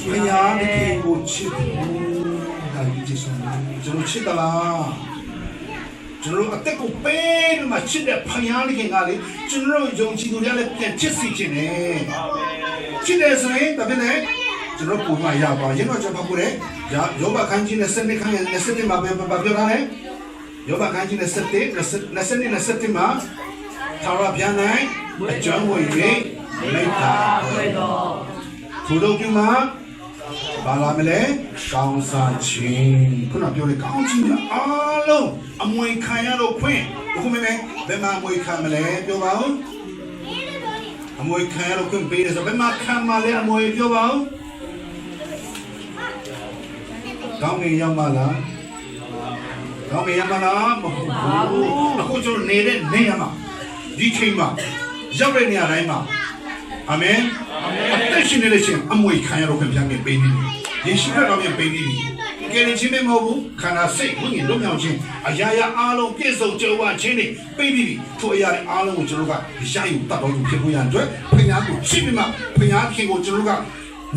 ချဘုစ်ရားသခင်ကိုချစ်တယ်ဒါကြီးကျေးဇူးကျွန်တော်ချစ်သလားကျွန်တော်အသက်ကိုပေးပြီးမှချစ်တဲ့ဘုရားသခင်ကလေကျွန်တော်ယုံကြည်သူများလည်းပြန်ချစ်စီခြင်းနဲ့ချစ်တယ်ဆိုရင်ဒါပဲလေကျွန်တော်ပုံမှန်ရပါရင်တော့ကျွန်တော်ပြောတယ်ယောဘခန်းကြီးနဲ့စနေခန်းနဲ့စနေမှာပဲပြောတာလေယောဘခန်းကြီးနဲ့စနေနဲ့စနေနဲ့စနေမှာသာရပြန်နိုင်အကြောင်းဝင်၍မိတ္တာဝေတော်သူတို့ပြုမှာ ဘာလာမလဲကောင်းစားခြင်းခုနပြောလေကောင်းခြင်းများအားလုံးအမွေခံရတော့ခွင့်ဘုမမေဘယ်မှာအမွေခံမလဲပြောပါဦးအမွေခံရတော့ခွင့်ပေးတယ်ဆိုဘယ်မှာခံမလဲအမွေပြောပါဦးကောင်းငင်ရောက်မလားကောင်းငင်ရောက်မလားမဟုတ်ဘူးအခုကျွန်တော်နေတဲ့နေရမှာဒီချိန်မှာရောက်တဲ့နေရာတိုင်းမှာ အာမင်အာမင်အသက်ရှင်နေတဲ့ရှင်အမွေခံရတော့ခင်ဗျားငယ်ပေးနေတယ်ယေရှုခရစ်တော်မြင်ပေးနေပြီကယ်ရင်ချင်းမဟုတ်ဘူးခန္ဓာစိတ်ဝိညာဉ်လွတ်မြောက်ခြင်းအရာရာအားလုံးပြည့်စုံကြွယ်ဝခြင်းတွေပေးပြီးပြီထိုအရာတွေအားလုံးကိုကျွန်တော်ကရယူတတ်တော်သူဖြစ်ဖို့ရန်အတွက်ဖခင်ကိုချစ်ပြီးမှဖခင်ခင်ကိုကျွန်တော်က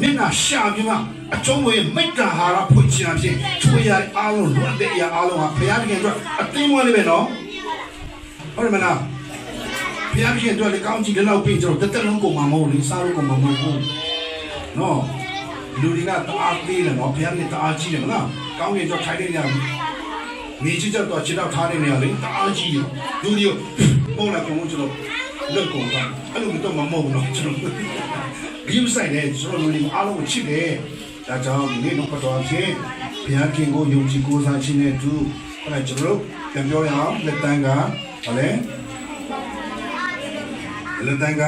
မျက်နှာရှာပြီးမှအကျုံးဝင်မိတ္တဟာရဖွင့်ချင်အဖြစ်ထိုအရာတွေအားလုံးလွတ်တဲ့အရာအားလုံးဟာဖခင်ခင်အတွက်အတင်းဝင်နေပဲနော်ဟုတ်တယ်မလား ဘုရားရှင်တို့လည်းကောင်းကြည့်တဲ့လောက်ပြင်ကျွန်တော်တက်တက်လုံးကုန်မှာမဟုတ်ဘူးစားလို့ကုန်မှာမဟုတ်ဘူးနော်လူတွေကတအားသေးတယ်နော်ဘုရားရှင်တအားကြီးတယ်မလားကောင်းကင်ကျော်ထိုင်နေနေနေချစ်ကြတော့ခြေတော့ထားနေနေရလေတအားကြီးတယ်လူတွေပုံလာကုန်ကျွန်တော်လွတ်ကုန်သွားအဲ့လိုတော့မမဟုတ်ဘူးနော်ကျွန်တော်ဂိမ်းဆိုင်နဲ့ကျွန်တော်လူတွေအားလုံးကိုချစ်တယ်ဒါကြောင့်ဒီနေ့တော့တော်ချင်းဘုရားခင်ကိုယုံကြည်ကိုးစားခြင်းနဲ့အတူအဲ့ဒါကျွန်တော်ပြန်ပြောရအောင်လက်တန်းကဟောလေ လက်တန်းက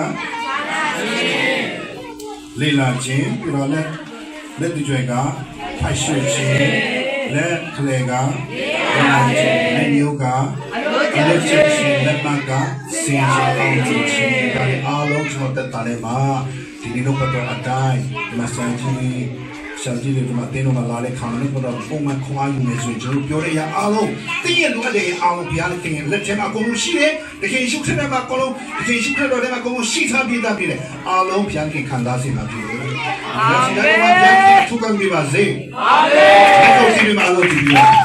လေလာခြင်းပြီးတော့လက်လက်တကြွယ်ကဖိုက်ရွှေခြင်းလက်ခလေကလေလာခြင်းလက်ညိုးကအလုပ်ချခြင်းလက်မကစင်ခြင်းအောင်ခြင်းဒါတွေအားလုံးကျွန်တော်တက်တာလည်းမှာဒီနေ့တော့တော့အတိုင်းဒီမှာစံကြီး ရှောင်းကြီးတွေဒီမှာတင်းတော့လာတဲ့ခါနဲ့တော့ပုံမှန်ခွာယူနေဆိုကျွန်တော်ပြောတဲ့အရာအားလုံးတင်းရလို့တဲ့အားလုံးဘုရားလည်းခင်လက်ထဲမှာအကုန်လုံးရှိတယ်တကယ်ရှုခတဲ့မှာအကုန်လုံးတကယ်ရှုခတဲ့မှာအကုန်လုံးရှိထားပြီးသားပြည်တယ်အားလုံးဘုရားခင်ခံစားစေမှာဖြစ်တယ်အာမင်ဘုရားခင်ထုကံပြပါစေအာမင်ဘုရားရှင်မှာလို့ဒီလိုအဲဒီဒီလိုပါလေ